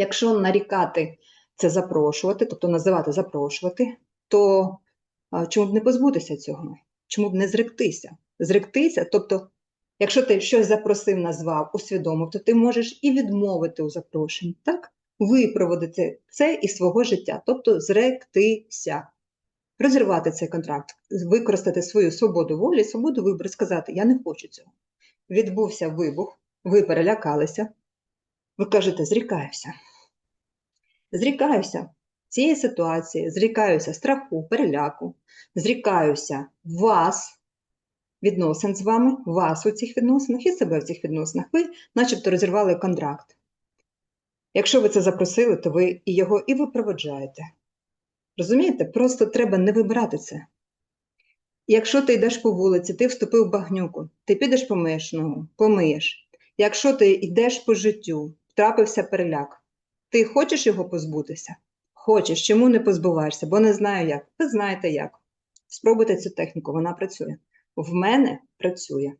Якщо нарікати це запрошувати, тобто називати запрошувати, то чому б не позбутися цього? Чому б не зректися? Зректися, тобто, якщо ти щось запросив, назвав, усвідомив, то ти можеш і відмовити у запрошенні, так? Випроводити це із свого життя, тобто зректися, розірвати цей контракт, використати свою свободу волі, свободу вибору, сказати: Я не хочу цього. Відбувся вибух, ви перелякалися, ви кажете, зрікаюся. Зрікаюся цієї ситуації, зрікаюся страху, переляку, зрікаюся вас, відносин з вами, вас у цих відносинах і себе в цих відносинах. Ви начебто розірвали контракт. Якщо ви це запросили, то ви і його і випроводжаєте. Розумієте? Просто треба не вибирати це. Якщо ти йдеш по вулиці, ти вступив в багнюку, ти підеш помиєш ногу, помиєш. Якщо ти йдеш по життю, трапився переляк, ти хочеш його позбутися? Хочеш, чому не позбуваєшся? Бо не знаю як. Ви знаєте як. Спробуйте цю техніку, вона працює. В мене працює.